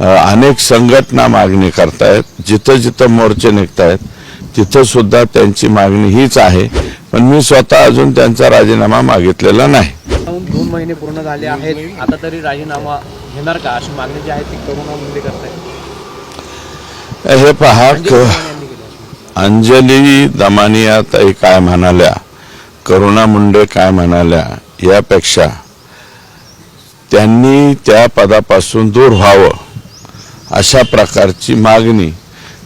अनेक संघटना मागणी करतायत. जिथं जिथं मोर्चे निघतायत तिथं सुद्धा त्यांची मागणी हीच आहे. पण मी स्वतः अजून त्यांचा राजीनामा मागितलेला नाही. दोन महिने पूर्ण झाले आहेत. आता तरी राजीनामा घेणार का? अशी मागणी जी आहे ती करुणा मुंडे करतायत हे पहा. अंजली दमानिया ताई काय म्हणाल्या? करुणा मुंडे काय म्हणाल्या? यापेक्षा त्यांनी त्या पदापासून दूर व्हावं. अशा प्रकारची मागणी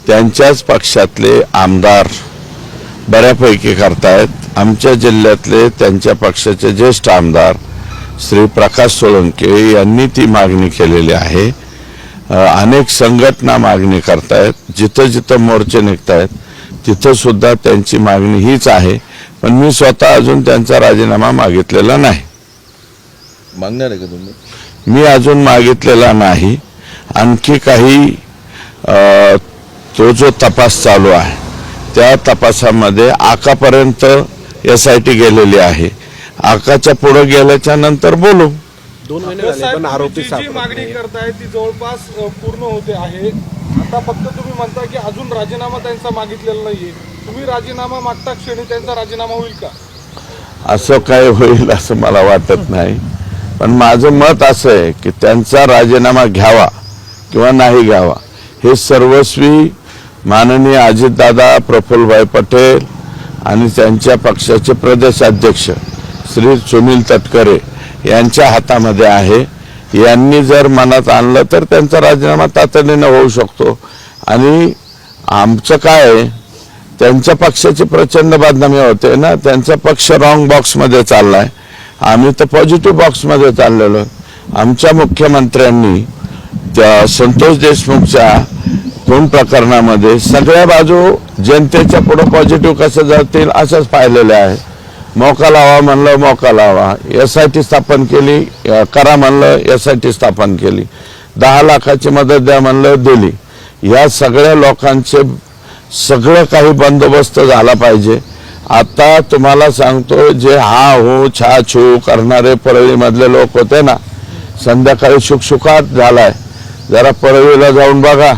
त्यांच्याच पक्षातले आमदार बऱ्यापैकी करतायत. आमच्या जिल्ह्यातले त्यांच्या पक्षाचे ज्येष्ठ आमदार श्री प्रकाश सोळंके यांनी ती मागणी केलेली आहे. अनेक संघटना मागणी करतायत. जिथं जिथं मोर्चे निघतायत तिथं सुद्धा त्यांची मागणी हीच आहे. पण मी स्वतः अजून त्यांचा राजीनामा मागितलेला नाही. मागणार आहे का तुम्ही? मी अजून मागितलेला नाही. आणखी काही तो जो तपास चालू आहे त्या तपासामध्ये आकापर्यंत एस आय टी गेलेली आहे. आकाच्या पुढे गेल्याच्यानंतर बोलू. दोन महिने आरोपी मागणी. करताय ती जवळपास पूर्ण होते आहे. आता फक्त तुम्ही म्हणता की अजून राजीनामा त्यांचा मागितलेला नाहीये. तुम्ही राजीनामा मागता क्षणी त्यांचा राजीनामा होईल का? असं काय होईल असं मला वाटत नाही. पण माझं मत असं आहे की त्यांचा राजीनामा घ्यावा. किंवा नाही घ्यावा. हे सर्वस्वी माननीय अजितदादा प्रफुल्लभाई पटेल आणि त्यांच्या पक्षाचे प्रदेशाध्यक्ष श्री सुनील तटकरे यांच्या हातामध्ये आहे. यांनी जर मनात आणलं तर त्यांचा राजीनामा तातडीनं होऊ शकतो. आणि आमचं काय आहे त्यांच्या पक्षाची प्रचंड बदनामी होते ना त्यांचा पक्ष रॉंग बॉक्समध्ये चाललाय. आम्ही तर पॉझिटिव्ह बॉक्समध्ये चाललेलो. आमच्या मुख्यमंत्र्यांनी संतोष देशमुखच्या खून प्रकरणामध्ये सगळ्या बाजू जनतेच्या पुढं पॉझिटिव्ह कसं जातील असंच पाहिलेलं आहे. मोका लावा म्हणलं मोका लावा. एस आय टी स्थापन केली करा म्हणलं एस आय टी स्थापन केली. दहा लाखाची मदत द्या म्हणलं दिली. या सगळ्या लोकांचे सगळं काही बंदोबस्त झाला पाहिजे. आता तुम्हाला सांगतो जे हा हो छा छू करणारे परळीमधले लोक होते ना संध्याकाळी शुकशुकाट झालाय. जरा परळीला जाऊन बघा.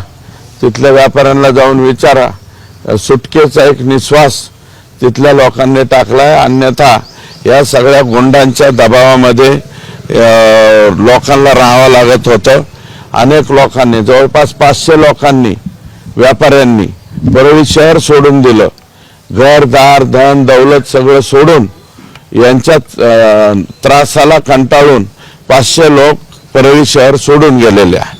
तिथल्या व्यापाऱ्यांना जाऊन विचारा. सुटकेचा एक निश्वास तिथल्या लोकांनी टाकलाय. अन्यथा या सगळ्या गुंडांच्या दबावामध्ये लोकांना राहावं लागत होतं. अनेक लोकांनी जवळपास पाचशे लोकांनी व्यापाऱ्यांनी परळी शहर सोडून दिलं. घर दार धन दौलत सगळं सोडून यांच्या त्रासाला कंटाळून पाचशे लोक परळी शहर सोडून गेलेले आहे